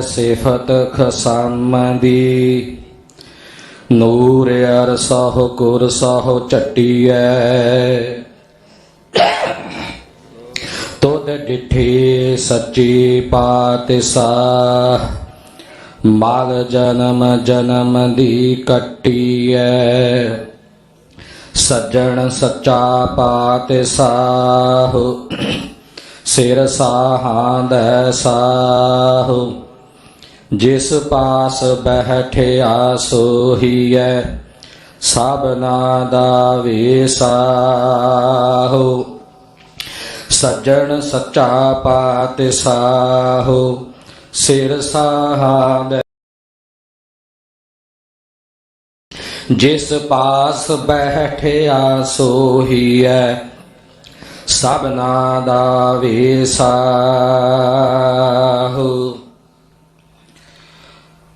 ਸਿਫਤ ਖਸਮ ਦੀ ਨੂਰ ਅਰ ਸਹੁ ਗੁਰ ਸਹੁ ਚਟੀਐ ਤੁਧ ਡਿਠੇ ਸੱਚੀ ਪਾਤਸ਼ਾਹ। ਮਾਲ ਜਨਮ ਜਨਮ ਦੀ ਕੱਟੀਐ। ਸੱਜਣ ਸੱਚਾ ਪਾਤਸ਼ਾਹ। ਸਿਰ ਸਾਹਾਂਦੈ ਸਾਹੁ। ਜਿਸ ਪਾਸ ਬਹਿਠਿਆ ਸੋਹੀਐ ਸਭਨਾ ਦਾ ਵੇਸਾਹੁ। ਸੱਜਣ ਸੱਚਾ ਪਾਤਸ਼ਾਹ ਸਿਰ ਸਾਹਾਂਦੈ। ਜਿਸ ਪਾਸ ਬੈਠਿਆ ਸੋਹੀਐ ਸਭਨਾ ਦਾ ਵੇਸਾਹੁ।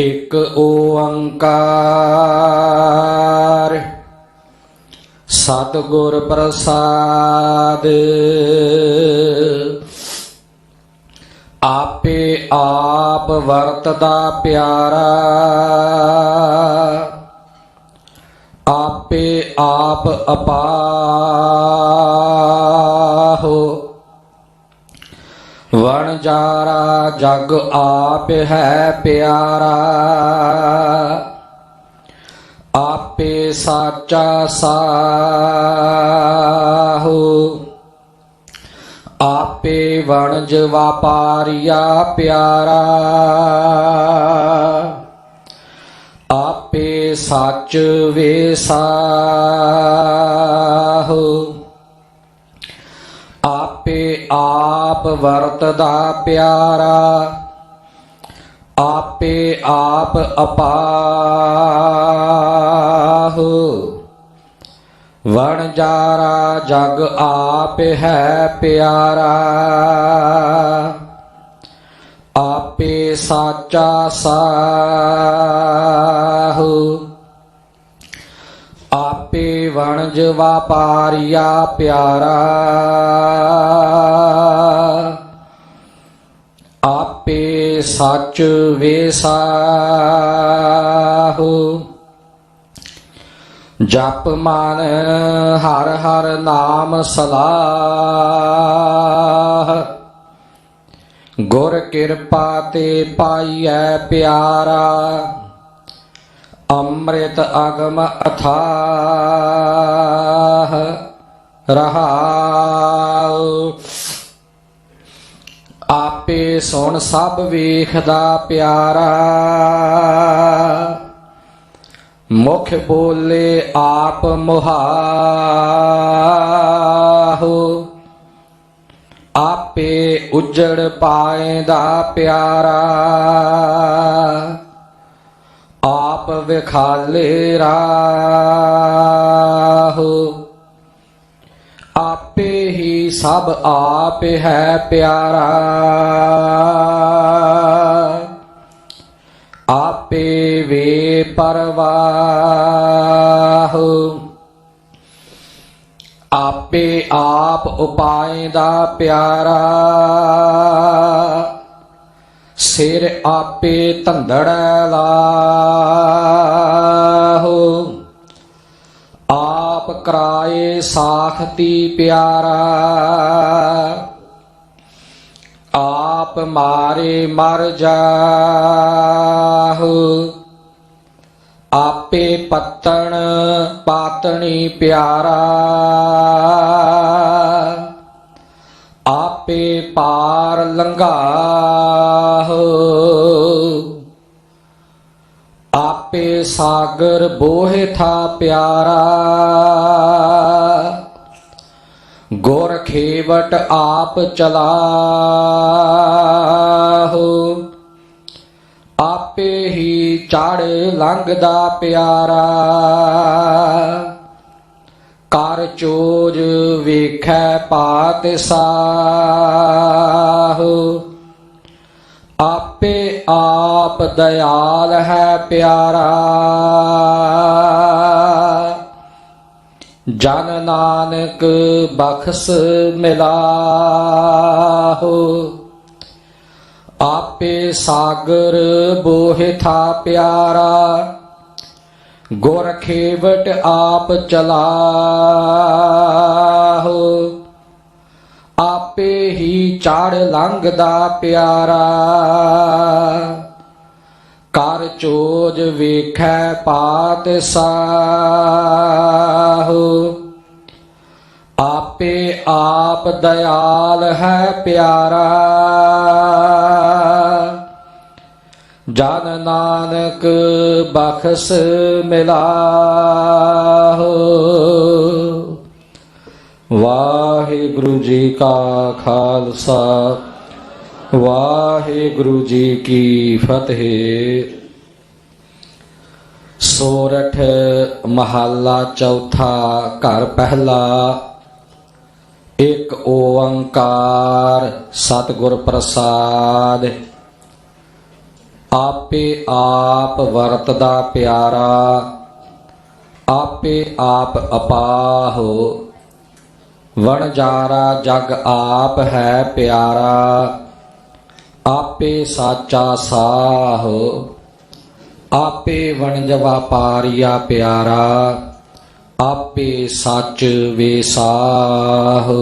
ਇੱਕ ਓੰਕਾਰ। ਸਤਿਗੁਰ ਪ੍ਰਸਾਦ। ਆਪੇ ਆਪ ਵਰਤਦਾ ਪਿਆਰਾ। ਆਪੇ ਆਪ ਅਪਾਰ। ਵਣਜਾਰਾ ਜਗ ਆਪ ਹੈ ਪਿਆਰਾ। ਆਪੇ ਸਾਚਾ ਸਾਹੋ। ਆਪੇ ਵਣਜ ਵਾਪਾਰੀਆ ਪਿਆਰਾ। ਆਪੇ ਸੱਚ ਵੇਸਾਹੋ ਆਪ ਵਰਤਦਾ ਪਿਆਰਾ ਆਪੇ ਆਪ ਅਪਾਹੋ। ਵਣਜਾਰਾ ਜਗ ਆਪ ਹੈ ਪਿਆਰਾ ਆਪੇ ਸਾਚਾ ਸਾਹੂ। ਆਪੇ ਵਣਜ ਵਾਪਾਰੀਆ ਪਿਆਰਾ। ਆਪੇ ਸੱਚ ਵੇਸਾਹੂ। ਜਪ ਮਨ ਹਰ ਹਰ ਨਾਮ ਸਲਾਹ। ਗੁਰ ਕਿਰਪਾ ਤੇ ਪਾਈਐ ਪਿਆਰਾ। ਅੰਮ੍ਰਿਤ ਅਗਮ ਅਥਾਹ ਰਹਾਉ। ਆਪੇ ਸੁਣ ਸਭ ਵੇਖਦਾ ਪਿਆਰਾ। ਮੁਖ ਬੋਲੇ ਆਪ ਮੁਹਾਹੋ। ਆਪੇ ਉਜੜ ਪਾਏ ਦਾ ਪਿਆਰਾ। ਆਪ ਰਾਹੋ। ਆਪੇ ਹੀ ਸਭ ਆਪ ਹੈ ਪਿਆਰਾ। ਆਪੇ ਵੇ ਪਰਵਾਹ। ਆਪੇ ਆਪ ਉਪਾਏ ਦਾ ਪਿਆਰਾ। ਸਿਰ ਆਪੇ ਧੰਦੜ ਲਾ। ਆਪ ਸਾਖਤੀ ਪਿਆਰਾ। ਆਪ ਮਾਰੇ ਮਰ ਜਾਹੂ। ਆਪੇ ਪੱਤਣ ਪਾਤਣੀ ਪਿਆਰਾ। ਆਪੇ ਪਾਰ ਲੰਘਾਹੋ। ਆਪੇ ਸਾਗਰ ਬੋਹਿ ਥਾ ਪਿਆਰਾ। ਗੁਰ ਖੇਵਟ ਆਪ ਚਲਾਹੋ। ਆਪੇ ਹੀ ਚੜ ਲੰਘਦਾ ਪਿਆਰਾ। ਕਰ ਚੋਜ ਵੇਖੈ ਪਾਤ ਸਾਹੋ। ਆਪੇ ਆਪ ਦਇਆਲ ਹੈ ਪਿਆਰਾ। ਜਨ ਨਾਨਕ ਬਖਸ ਮਿਲਾਹੋ। ਆਪੇ ਸਾਗਰ ਬੋਹਿ ਥਾ ਪਿਆਰਾ, ਗੁਰ ਖੇਵਟ ਆਪ ਚਲਾਹੋ। ਆਪੇ ਹੀ ਚੜ ਲੰਘਦਾ ਪਿਆਰਾ, ਕਰ ਚੋਜ ਵੇਖੈ ਪਾਤ ਸਾਹੋ। ਆਪ ਦਇਆਲ ਹੈ ਪਿਆਰਾ। ਜਨ ਨਾਨਕ ਬਖਸ ਮਿਲਾਹੋ। ਵਾਹਿਗੁਰੂ ਜੀ ਕਾ ਖਾਲਸਾ, ਵਾਹਿਗੁਰੂ ਜੀ ਕੀ ਫਤਿਹ। ਸੋਰਠ ਮਹੱਲਾ ਚੌਥਾ ਘਰ ਪਹਿਲਾ ਇਕ ਓੰਕਾਰ ਸਤਿਗੁਰ ਪ੍ਰਸਾਦ। ਆਪੇ ਆਪ ਵਰਤਦਾ ਪਿਆਰਾ, ਆਪੇ ਆਪ ਅਪਾਹੋ। ਵਣਜਾਰਾ ਜਗ ਆਪ ਹੈ ਪਿਆਰਾ, ਆਪੇ ਸਾਚਾ ਸਾਹ। ਆਪੇ ਵਣਜਵਾ ਵਪਾਰੀਆ ਪਿਆਰਾ ਆਪੇ ਸੱਚ ਵੇਸਾਹੋ।